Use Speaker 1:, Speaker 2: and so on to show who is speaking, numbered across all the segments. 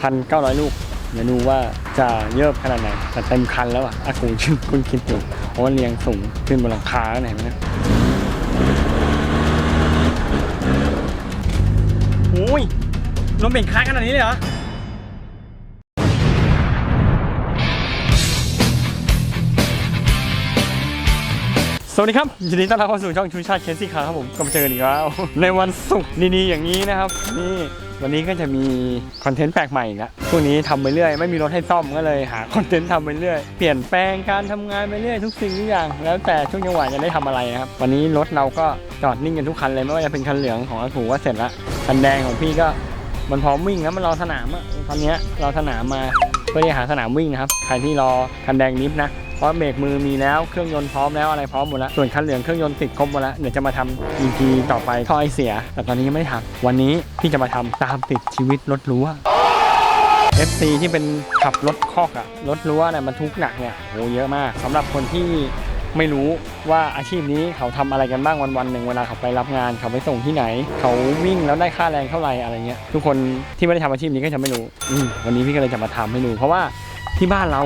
Speaker 1: พันเก้าร้อยลูก เดี๋ยวดูว่าจะเยอะขนาดไหนแต่เต็มคันแล้วอะอากูชื่อคุณคิดอยู่เพราะว่าเรียงสูงขึ้นบนหลังคาไหนไหมนะโอ้ยลมเบ่งค้างขนาดนี้เลยเหรอ วัสดีครับยินดีต้อนรับเข้าสู่ช่องชูชาติเคสซี่คาร์ครับผมก็มาเจอกันอีกแล้วในวันศุกร์ดีๆอย่างนี้นะครับ นี่วันนี้ก็จะมีคอนเทนต์แปลกใหม่อีกแล้วช่วงนี้ทำไปเรื่อยไม่มีรถให้ซ่อมก็เลยหาคอนเทนต์ทำไปเรื่อยเปลี่ยนแปลงการทำงานไปเรื่อยทุกสิ่งทุกอย่าง แล้วแต่ช่วงจังหวะจะได้ทำอะไรนะครับวันนี้รถเราก็จอดนิ่งกันทุกคันเลยไม่ว่าจะเป็นคันเหลืองของอาถูว่าเสร็จละคันแดงของพี่ก็มันพร้อมวิ่งแล้วมันรอสนามอะตอนเนี้ยรอสนามมาเพื่อที่หาสนามวิ่งนะครับใครที่รอคันแดงนิฟนะ เพราะเบรกมือมีแล้วเครื่องยนต์พร้อมแล้วอะไรพร้อมหมดแล้วส่วนคันเหลืองเครื่องยนต์ติดครบหมดแล้วเดี๋ยวจะมาทำ EP ต่อไปท่อไอเสีย แต่ตอนนี้ยังไม่ทำวันนี้พี่จะมาทำตามติดชีวิตรถรั้ว FC ที่เป็นขับรถคอกอะรถรั้วเนี่ยมันทุกข์หนักเนี่ยโหเยอะมากสำหรับคนที่ไม่รู้ว่าอาชีพนี้เขาทำอะไรกันบ้างวันวันๆหนึ่งเวลาเขาไปรับงานเขาไปส่งที่ไหน เขาวิ่งแล้วได้ค่าแรงเท่าไหร่อะไรเงี้ยทุกคนที่ไม่ได้ทำอาชีพนี้ก็จะไม่รู้วันนี้พี่ก็เลยจะมาทำให้ดูเพราะว่าที่บ้านเรา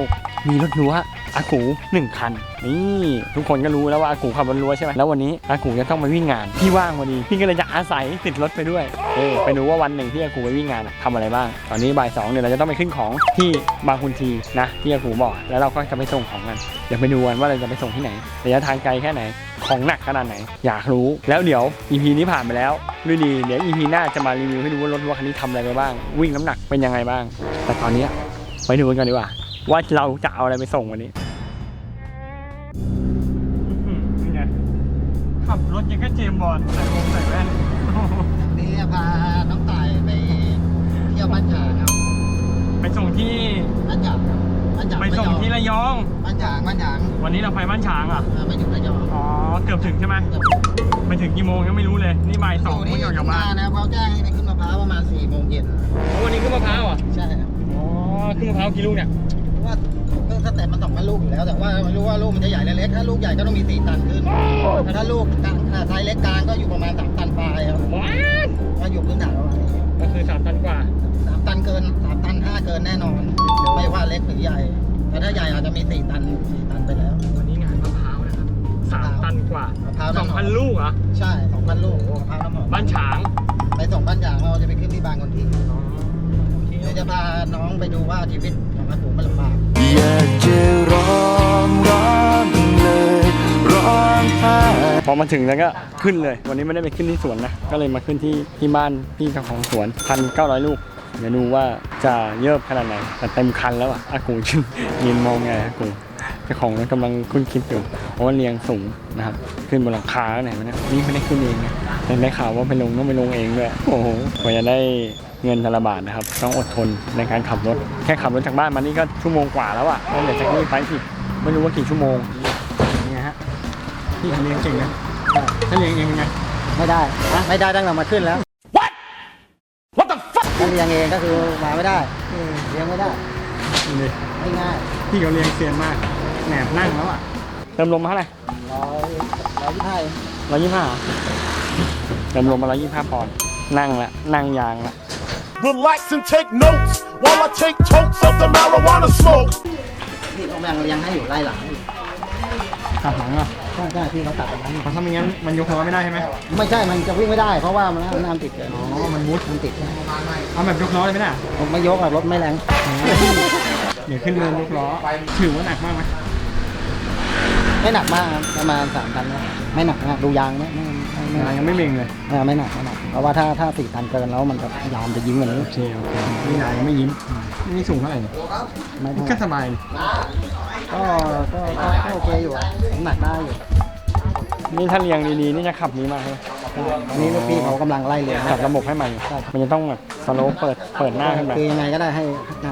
Speaker 1: มีรถรั้ว อากูหนึ่งคัน นี่ทุกคนก็รู้แล้วว่าอากูขับรถรั้วใช่ไหมแล้ววันนี้อากูจะต้องไปวิ่งงานพี่ว่างพอดีพี่ก็เลยจะอาศัยติดรถไปด้วยเออไปดูว่าวันหนึ่งที่อากูไปวิ่งงานอะทำอะไรบ้าง ตอนนี้บ่ายสองเนี่ยเราจะต้องไปขึ้นของที่บางคุณทีนะที่อากูบอกแล้วเราก็จะไปส่งของกันเดี๋ยวไปดูกันว่าเราจะไปส่งที่ไหนระยะทางไกลแค่ไหนของหนักขนาดไหน อยากรู้แล้วเดี๋ยว EP นี้ผ่านไปแล้วด้วยดีเดี๋ยว EP หน้าจะมารีวิวให้ดูว่ารถรั้วคันนี้ทำอะไรไปบ้าง วิ่งน้ำหนักเป็นยังไงบ้าง แต่ตอนนี้ไปดูกันก่อนดีกว่าว่าเราจะเอาอะไรไปส่งวันนี้ ขับรถยังก็เจมบอลใส่วงใส่แว่น
Speaker 2: นี่พาน้องต่ายไปเที่ยวบ้านฉางครับ
Speaker 1: ไปส่งที่
Speaker 2: บ้านฉางบ้านฉาง
Speaker 1: ไปส่งที่ระยอง
Speaker 2: บ้านฉางบ้านฉาง
Speaker 1: วันนี้เราไปบ้านฉางอะ
Speaker 2: เออไปถึงระยอง
Speaker 1: อ๋อเกือบถึงใช่ไหมไปถึงกี่โมงยังไม่รู้เลยนี่บ่ายสอง
Speaker 2: ยู่
Speaker 1: เพิ่ง
Speaker 2: นี่
Speaker 1: ออกจากบ้าน
Speaker 2: นะเขาแจ้งให้ไปขึ้นมะพร้าวประมาณ4ี่โมงเย็น
Speaker 1: วันนี้ขึ้นมะพร้าวอะ
Speaker 2: ใช่ครับ
Speaker 1: อ๋อขึ้นมะพร้าวกี่ลูกเนี่ย
Speaker 2: ลูกอยู่แล้ว แต่ว่าไม่รู้ว่าลูกมันจะใหญ่หรือเล็ก ถ้าลูกใหญ่ก็ต้องมีสี่ตันขึ้นถ้าลูกกลางอ่าไซส์เล็กกลางก็อยู่ประมาณสามตันปลายครับ
Speaker 1: ว้าว
Speaker 2: ก็อยู่พื้นฐานประมาณนี้
Speaker 1: ก็คือสามตันกว่า
Speaker 2: สามตันเกินสามตันห้าเกินแน่นอน ไม่ว่าเล็กหรือใหญ่แต่ถ้าใหญ่อาจจะมีสี่ตันสี่ตันไปแล้ว
Speaker 1: วันนี้งานมะพร้าวนะครับสามตันกว่ามะ
Speaker 2: พร้าว
Speaker 1: สอง
Speaker 2: น้ำหอ
Speaker 1: พัน
Speaker 2: ม
Speaker 1: ลูกเหรอ
Speaker 2: ใช่สองพันลูกมะพร้าวน้ำหอม
Speaker 1: บ้านฉาง
Speaker 2: ไปส่งบ้านยางเราจะไปขึ้นที่บางคนที่
Speaker 1: อ๋อโอเค
Speaker 2: เดี๋ยวจะพาน้องไปดูว่าชีวิตของอากูมันลำบาก
Speaker 3: อยากจะร้องร้องเลยร้องไห้
Speaker 1: พอมาถึงแล้วก็ขึ้นเลย วันนี้ไม่ได้ไปขึ้นที่สวนนะ ก็เลยมาขึ้นที่ที่บ้านพี่เจ้าของสวนพันเก้าร้อยลูก เดี๋ยวดูว่าจะเยอะขนาดไหนแต่เต็มคันแล้วอะอากูชื่อยืนมองไงอากู เจ้าของนั้นกำลังคุ้นคิดอยู่เพราะว่าเรียงสูงนะครับขึ้นบนหลังคาไหนมาเนี่ยนี่ไม่ได้ขึ้นเองนะแต่ได้ข่าวว่าไปลงต้องไปลงเองด้วยโอ้โหกว่าจะได้เงินแต่ละบาทนะครับ ต้องอดทนในการขับรถ แค่ขับรถจากบ้านมานี่ก็ชั่วโมงกว่าแล้วอะแล้วเดี๋ยวจากนี้ไปอีกไม่รู้ว่ากี่ชั่วโมงนี่ฮะพี่เขาเลี้ยงเก่งนะถ้าเลี้ยงเองเป็นไง
Speaker 2: ไม่ได้นะไม่ได้ตั้งแต่มาขึ้นแล้ว What What the fuck ถ้าเลี้ยงเองก็คือมาไม่ได้เลี้ยงไม่ได้
Speaker 1: นี่ดิ
Speaker 2: ไม่ง่าย
Speaker 1: พี่เขาเลี้ยงเซียนมาก แหนบนั่งแล้วอะเติมลมมาเท่าไหร่
Speaker 2: ร้อยร้อยยี่สิบห้า
Speaker 1: ร้อยยี่ห้าเติมลมมาร้อยยี่ห้าปอนด์นั่งละนั่งยางละ
Speaker 4: Relax and take notes while I take totes of the marijuana smoke.
Speaker 2: พี่เขาแบ่งเลี้ยงให้อยู่ไล่หลังอยู่
Speaker 1: ตัดหลังอะ
Speaker 2: ใช่ใช่พี่เขาตัดตรงนั้นอยู่
Speaker 1: เพราะถ้าไม่งั้นมันยกล้อไม่ได้ใช่ไหม
Speaker 2: ไม่ใช่ มันจะวิ่งไม่ได้เพราะว่ามันน้ำติดเกิน
Speaker 1: อ๋อ มันมุด
Speaker 2: มันติด
Speaker 1: เอาแบบยกล้อเลยไหมน่ะ
Speaker 2: ผมไม่ยกอะรถไม่แรง
Speaker 1: เดี๋ยวขึ้นเนินยกล้อถือว่าหนักมากไหม
Speaker 2: ไม่หนักมากครับประมาณสามตันนะไม่หนักนะดูยางไม่ไม่ไม่ไม่
Speaker 1: ยางยังไม่เบ่งเลย
Speaker 2: อ่าไม่หนักไม่หนักเพราะว่าถ้าถ้าสี่ตันเกินแล้วมันจะยามจะยิงกว่านี้
Speaker 1: โอเคโอเคนี่ยางยังไม่ยิ้มนี่สูงเท่าไหร่เนี่ย
Speaker 2: ไม่
Speaker 1: ก็
Speaker 2: เท่า
Speaker 1: สบายนี่
Speaker 2: ก็ก็ก็ก็โอเคอยู่อะน้ำหนักได้อยู่
Speaker 1: นี่ถ้าเรียงดีๆนี่จะขับนี้มากเลย
Speaker 2: อันนี้ลูกพี่เขากำลังไล่เรียง
Speaker 1: จัดระบบให้ใหม่มันจะต้องแบบสโลว์เปิดเปิดหน้าขึ้นมา
Speaker 2: คือยังไงก็ได้ให้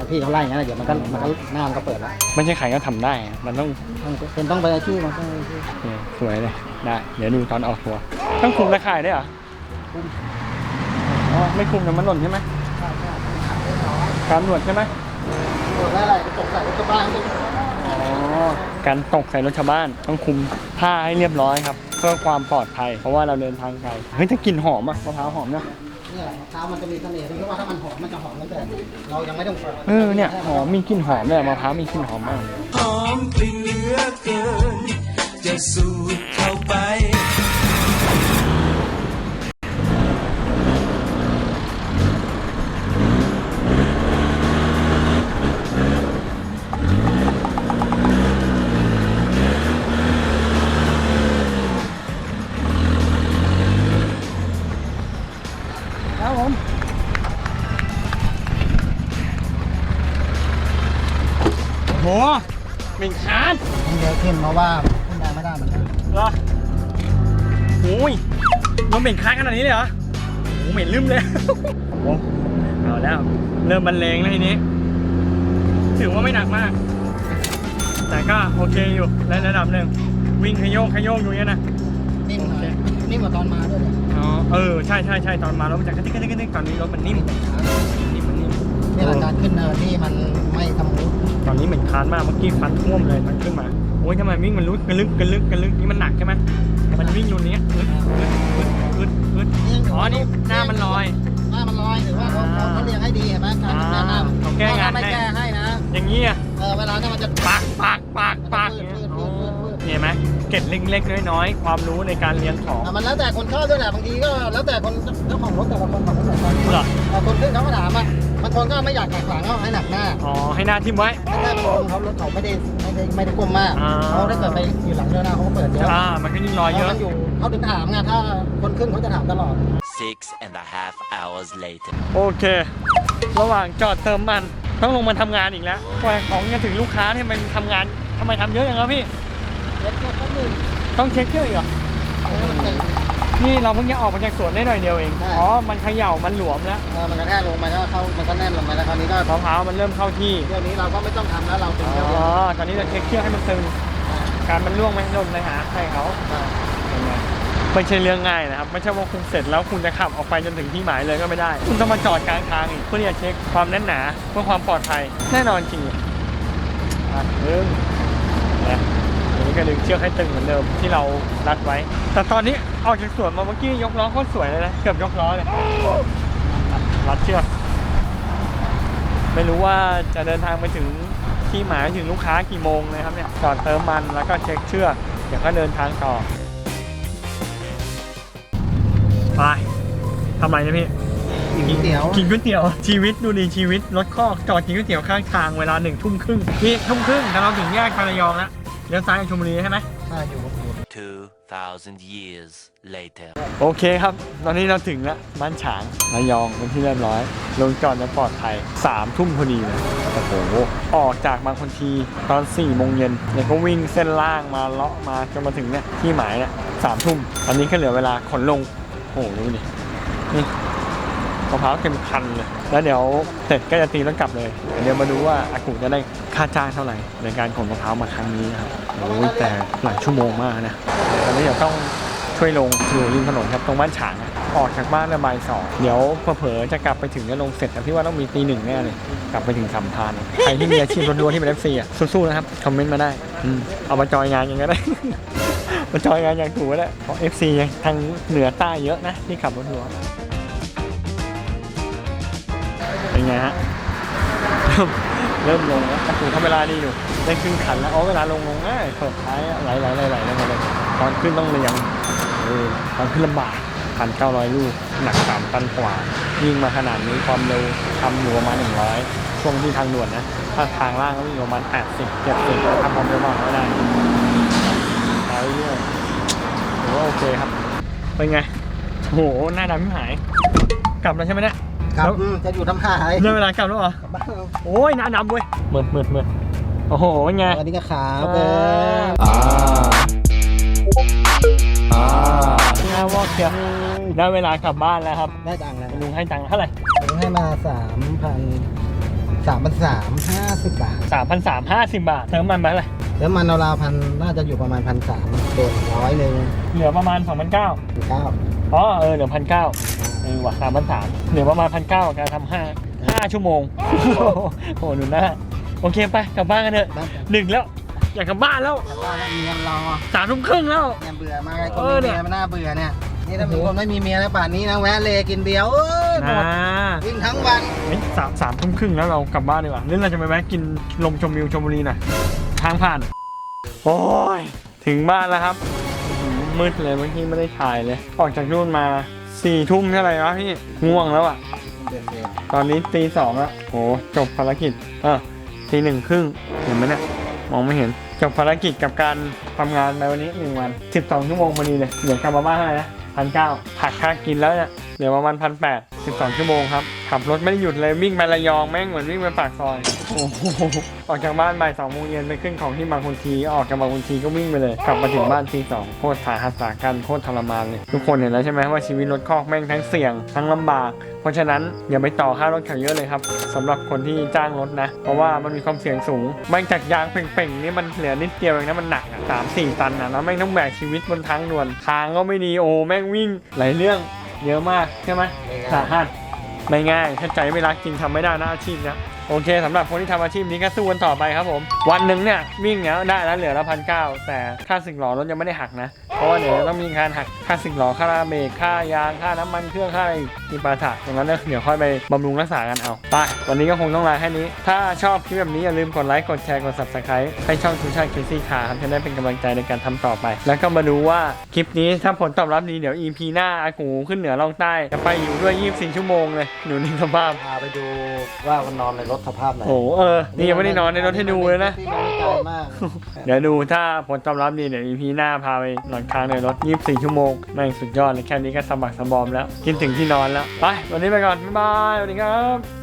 Speaker 2: พี่เขาไล่อย่างนั้นนะเดี๋ยวมันก็มันก็หน้ามันก็เปิดแล้ว
Speaker 1: ไม่ใช่ใครก็ทำได้อะมันต้อง
Speaker 2: ต้องเป็นต้องไปอาชีพมันต้องไปอาชีพ
Speaker 1: โอเคสวยเลยได้เดี๋ยวดูตอนออกตัวต้องคุมตะข่ายได้วยเหรออ๋อไม่คุมแต่มันหล่นใช่ไหมการหนวดใช่ไหม
Speaker 2: เปิดได้อะไรไปตกใส่รถกระบะ
Speaker 1: อ๋อการตกใส่รถชาวบ้าน ต้องคุมผ้าให้เรียบร้อยครับเพื่อความปลอดภัย เพราะว่าเราเดินทางไกลเฮ้ยถ้ากลิ่นหอมอะมะพร้าวหอมนะ
Speaker 2: เนี่ยมะพร้าวมันจะมีเสน่ห์ตรงที่ว่าถ้ามันหอมมันจะหอมตั้งแต่เรายังไม่ต้องปอก
Speaker 1: เออเนี่ยหอมมีกลิ่นหอมเลยมะพร้าวมีกลิ่นหอมมาก
Speaker 3: หอมกลิ่นเหลือเกินจะสูดเข้าไป
Speaker 1: โหเป็นคาน
Speaker 2: มันเยอะขึ้นเพราะว่าขึ้นได้ไม่ได้มัน
Speaker 1: เหรอโอ้ยมันเหม็นคานขนาดนี้เลยเหรอโอ้เหม็นลืมเลยโอ้เอาแล้ว เริ่มบรรเลงแล้วทีนี้ ถือว่าไม่หนักมาก แต่ก็โอเคอยู่ในระดับหนึ่งวิ่งขยโยกขยโยกอยู่เนี่ยนะ
Speaker 2: นิ่มหน่อยนิ่มกว่าตอนมาด้วยเนี่ย
Speaker 1: อ๋อ เออ ใช่ใช่ใช่ตอนมารถมันจะกระติกกระติกกระติกตอนนี้รถมันนิ่มนิ่มมั นนิ่ม
Speaker 2: เนี่ยอาการขึ้นเนินที่มันไม่ทำมุ
Speaker 1: ตอนนี้เหม็นคานมากเมื่อกี้ฟันท่วมเลยมันขึ้นมาโอ้ยทำไมวิ่งมันลุกกระลึกกระลึกกระลึกนี่มันหนักใช่ไหมมันวิ่งอยู่เนี้ยอึดอึดอึดอึดอึดอ๋อนี่หน้ามันลอย
Speaker 2: หน้ามันลอยหรือว่าเขาเขาเขาเรียงให้ดีเห็นไหมการทำงานหน้า
Speaker 1: อ่าเขาแก้งาน
Speaker 2: ถ้ไม่
Speaker 1: ให้
Speaker 2: แก้ให้นะ
Speaker 1: อย่างนี้อะ
Speaker 2: เออเวลาเนี่ยมันจะ
Speaker 1: ปากปากปาก เกร็ดเล็กๆน้อยๆความรู้ในการเลี้ยงของ
Speaker 2: อะมันแล้วแต่คนชอบด้วยแหละบางทีก็แล้วแต่คนเจ้าของรถแต่ละคนของรถแต่ละคน
Speaker 1: เหรอ
Speaker 2: แต่คนขึ้นเขาก็ถามอะบางคนก็ไม่อยากแข็งหลังก็ให้หนักหน้า
Speaker 1: อ๋อให้หน้าทิ่มไว้
Speaker 2: ไม่ใช่บางคนเขารถเขาไม่ได้ไม่ได้ไม่ได้ก้มมาก
Speaker 1: อ่า
Speaker 2: เขาถ้าเกิดไปอยู่หลังเรือหน้าเขาก็เปิดเยอะ
Speaker 1: อ่ามันก็ยิ่งลอยเยอะ
Speaker 2: มันอยู่เขาถึงถามไงถ้าคนขึ้นเขาจะถามตลอด
Speaker 5: Six and a half hours later.
Speaker 1: โอเค ระหว่างจอดเติมมันต้องลงมาทำงานอีกแล้วกว่าของจะถึงลูกค้าที่มันทำงานทำไมทำเยอะอย่างนั้นพี่
Speaker 2: เล็กก็แป๊บนึง
Speaker 1: ต้องเช็คเครื่องอีกเหรอ
Speaker 2: เออมันเต็ม
Speaker 1: นี่เราเพิ่งจะออกมาจากสวนได้หน่อยเดียวเอง
Speaker 2: ใช่
Speaker 1: อ๋อ มันเขย่ามันหลวมแล้ว
Speaker 2: เออมันกระแทกลงไปแล้วเขามันก็แน่นลงไปแล้วคราวนี้ก็
Speaker 1: มะพร้าวมันเริ่มเข้าที่
Speaker 2: เที่ยวนี้เราก็ไม่ต้องทำแล้วเราถึง
Speaker 1: อ๋
Speaker 2: เที่ยวเดียว
Speaker 1: อ ตอนนี้เราเช็คเครื่องให้มันตึง การมันล่วงไหมลนเลยหาให้เขาเป็นไงไม่ใช่เรื่องง่ายนะครับ ไม่ใช่ว่าคุณเสร็จแล้วคุณจะขับออกไปจนถึงที่หมายเลยก็ไม่ได้ คุณต้องมาจอดกลางทางอีกเพื่อที่จะเช็คความแน่นหนาเพื่อความปลอดภัย แน่นอนจริงอะอะหนึ่งนะอั นนี้ก็ดึงเชือกให้ตึงเหมือนเดิมที่เรารัดไว้ แต่ตอนนี้ออกจากสวนมาเมื่อกี้ยกล้อโคตรสวยเลยนะเกือบยกล้อเลยอะรัดเชือกไม่รู้ว่าจะเดินทางไปถึงที่หมายถึงลูกค้ากี่โมงนะครับเนี่ยจอดเติมมันแล้วก็เช็คเชือกเดี๋ยวก็เดินทางต่อไปทำไรนะพี่
Speaker 2: กินก๋วยเตี๋ยว
Speaker 1: กินก๋วยเตี๋ยวชีวิตดูดีชีวิตรถคอกจอดกินก๋วยเตี๋ยวข้างทางเวลาหนึ่งทุ่มครึ่งนี่ทุ่มครึ่งแต่เราถึงแยกไประยองแล้ว เลี้ยวซ้ายไปชลบุรีใช่ไหม
Speaker 2: ใช่อยู่บนอยู่
Speaker 5: Two thousand years later.
Speaker 1: โอเคครับ ตอนนี้เราถึงแล้วบ้านฉางระยองเป็นที่เรียบร้อย ลงจอดแล้วปลอดภัยสามทุ่มพอดีเลยโอ้โหออกจากบางคนทีตอน4ี่โมงเย็นเนี่ยก็วิ่งเส้นล่างมาเลาะมาจนมาถึงเนี่ยที่หมายเนี่ยสามทุ่มตอนนี้ก็เหลือเวลาขนลง โอ้โหดูดินี่ มะพร้าวเต็มคันเลยแล้วเดี๋ยวเสร็จก็จะตีแล้วกลับเลย เดี๋ยวมาดูว่าอากูจะได้ค่าจ้างเท่าไหร่ ในการขนมะพร้าวมาครั้งนี้ครับโอ้ยแต่หลายชั่วโมงมากนะตอนนี้เดี๋ยวต้องช่วยลงอยู่ริมถนนครับตรงบ้านฉางออกจากบ้านประมาณสองเดี๋ยวเผลอจะกลับไปถึงจะลงเสร็จแต่พี่ว่าต้องมีตีหนึ่งแน่เลยกลับไปถึงสามพานใครที่มีอาชีพรถดัวที่เป็นเอฟซีอะสู้ๆนะครับคอมเมนต์มาได้อเอามาจอยงานยังก็ได้มาจอยงานอย่างถูกก็ได้เพราะ FC ยังทางเหนือใต้เยอะนะที่ขับรถทัวร์ เป็นไงฮะ เริ่มเริ่มลงแล้วแต่ถูทำเวลาดีอยู่ได้ครึ่งขันแล้วอ๋อเวลาลงลงง่ายเปิดท้ายอะไหลไหลไหลไหลลงมาเลยตอนขึ้นต้องเรียงเออตอนขึ้นลำบากพันเก้าร้อยลูก หนักสามตันกว่าวิ่งมาขนาดนี้ความเร็วทำอยู่ประมาณหนึ่งร้อยช่วงที่ทางด่วนนะ ถ้าทางล่างก็วิ่งประมาณแปดสิบเจ็ดสิบทำความเร็วมากไม่ได้ไปเรื่อยโอ้โอเคครับ เป็นไงโหหน้าดำไม่หาย กลับแล้วใช่ไหมเนี่ย
Speaker 2: ครับ
Speaker 1: แล้ว
Speaker 2: อืมจะอยู่ทำหาย
Speaker 1: ได้เวลากลับแล้วเหรอ โอ้ยหน้าดำเว้ยเหมือนเหมือนเหมือนโอ้โหเป็นไง
Speaker 2: อันนี้ก็ขาวเออ
Speaker 3: อ่าอ่า
Speaker 1: หน้าวอกเชียวได้เวลากลับบ้านแล้วครับ
Speaker 2: ได้ตังค์แล้ว
Speaker 1: ลุงให้ตังค์เท่าไหร่
Speaker 2: ผมให้มาสามพันสามพันสามห้าสิบบาท
Speaker 1: สามพันสามห้าสิบบาทเติมมันไปเท่าไหร่
Speaker 2: แล้วมันราวๆพันน่าจะอยู่ประมาณพันสามโดนร้อยหนึ่ง
Speaker 1: เหลือประมาณสองพันเก้า
Speaker 2: เก้า
Speaker 1: อ๋อเออเหลือพันเก้าเออว่ะสามพันสามเหลือประมาณพันเก้าการทำห้าห้าชั่วโมง โอ้โหหนูหน้า โอเคไปกลับบ้านกันเถอะ
Speaker 2: บ้าน
Speaker 1: หนึ่งแล้ว อยากกลับบ้านแล้ว
Speaker 2: แต่ว่าเมียรอ
Speaker 1: สามทุ่มครึ่งแล้ว
Speaker 2: เนี่ยเบื่อมากไอ้ค
Speaker 1: เอนอเนี่
Speaker 2: เมี
Speaker 1: ย
Speaker 2: ยมันน่าเบื่อเนี่ย
Speaker 1: โนี่
Speaker 2: ถ้าเป็นคนไม่มีเมียนะป่านนี้นะแวะเลกินเบียร์เอ้ยหม
Speaker 1: นะ
Speaker 2: ดวิ่งทั้งวัน
Speaker 1: เฮ้ยสามสามทุ่มครึ่งแล้วเรากลับบ้านดีกว่าหรือเราจะไปแวะกินลมชมวิวชมบุรีหน่อยทางผ่าน โอ้ยถึงบ้านแล้วครับอื้อหือ มืดเลยเมื่อกี้ไม่ได้ถ่ายเลยออกจากนู่นมาสี่ทุ่มเท่าไหร่วะพี่ง่วงแล้วอะตอนนี้ตีสองแล้วโหจบภารกิจเออตีหนึ่งครึ่งเห็นไหมเนี่ยมองไม่เห็นจบภารกิจกับการทำงานในวันนี้หนึ่งวัน12ชั่วโมงพอดีเลยเดี๋ยวกลับมาบ้านให้นะพันเก้าผักค่ากินแล้วเนี่ย เหลือประมาณพันแปดสิบสองชั่วโมงครับ ขับรถไม่ได้หยุดเลยวิ่งไประยองแม่งเหมือนวิ่งไปปากซอย โอ้โห ออกจากบ้านบ่ายสองโมงเย็นไปขึ้นของที่บางคนทีออกจากบางคนทีก็วิ่งไปเลย กลับมาถึงบ้านทีสองโคตรสาหัสสากันโคตรทรมานเลย ทุกคนเห็นแล้วใช่ไหมว่าชีวิตรถคอกแม่งทั้งเสี่ยง ทั้งลำบาก เพราะฉะนั้นอย่าไปต่อค่ารถเขาเยอะเลยครับสำหรับคนที่จ้างรถนะ เพราะว่ามันมีความเสี่ยงสูงแม่งจากยางเป่งๆนี่มันเหลือนิดเดียวเองนะมันหนักอะสามสี่ตันอะแล้วแม่งต้องแบกชีวิตบนทางด่วนทางก็ไม่ดีโอ้แม่งวิ่งหลายเรื่อง เยอะมากใช่ไหมสาหัสไม่ง่ายถ้าใจไม่รักจริงทำไม่ได้นะอาชีพเนี้ยโอเคสำหรับคนที่ทำอาชีพนี้ก็สู้กันต่อไปครับผม วันหนึ่งเนี่ยวิ่งเนี้ยได้แล้วเหลือละพันเก้าแต่ค่าสิ่งหล่อรถยังไม่ได้หักนะเพ ราะว่าเดี๋ยวต้องมีการหักค่าสิ่งหล่อค่าเบรกค่ายางค่าน้ำมันเครื่องค่าอะไรอีกมีปาถะตรงนั้นเนี่ยเดี๋ยวค่อยไปบำรุงรักษากันเอาไปวันนี้ก็คงต้องลาแค่นี้ ถ้าชอบคลิปแบบนี้อย่าลืมกดไลค์กดแชร์กด subscribe ให้ช่องทูชาติเคซี่คาครับจะได้เป็นกำลังใจในการทำต่อไป แล้วก็มาดูว่าคลิปนี้ถ้าผลตอบรับดีเดี๋ยว EP หน้าอากูขึ้นเหนือล่องใต้จะไปอยู่ด้วย 24 ชั่วโมงเลยอยู่ในสภาพ
Speaker 2: พาไปดูว่ามันนอนในรถสภาพไหน
Speaker 1: โอ้โหเออนี่ยังไม่ได้นอนในรถให้ดูเลยนะ
Speaker 2: ที่มันไม่ไกลมาก
Speaker 1: เดี๋ยวดูถ้าผลตอบรับดีเดี๋ยว EP หน้าพาไปหลังค้างในรถ 24 ชั่วโมงแม่งสุดยอดเลยแค่นี้ก็สะบักสมบอมแล้ว กินถึงที่นอนแล้ว ไป วันนี้ไปก่อน บ๊ายบายสวัสดีครับ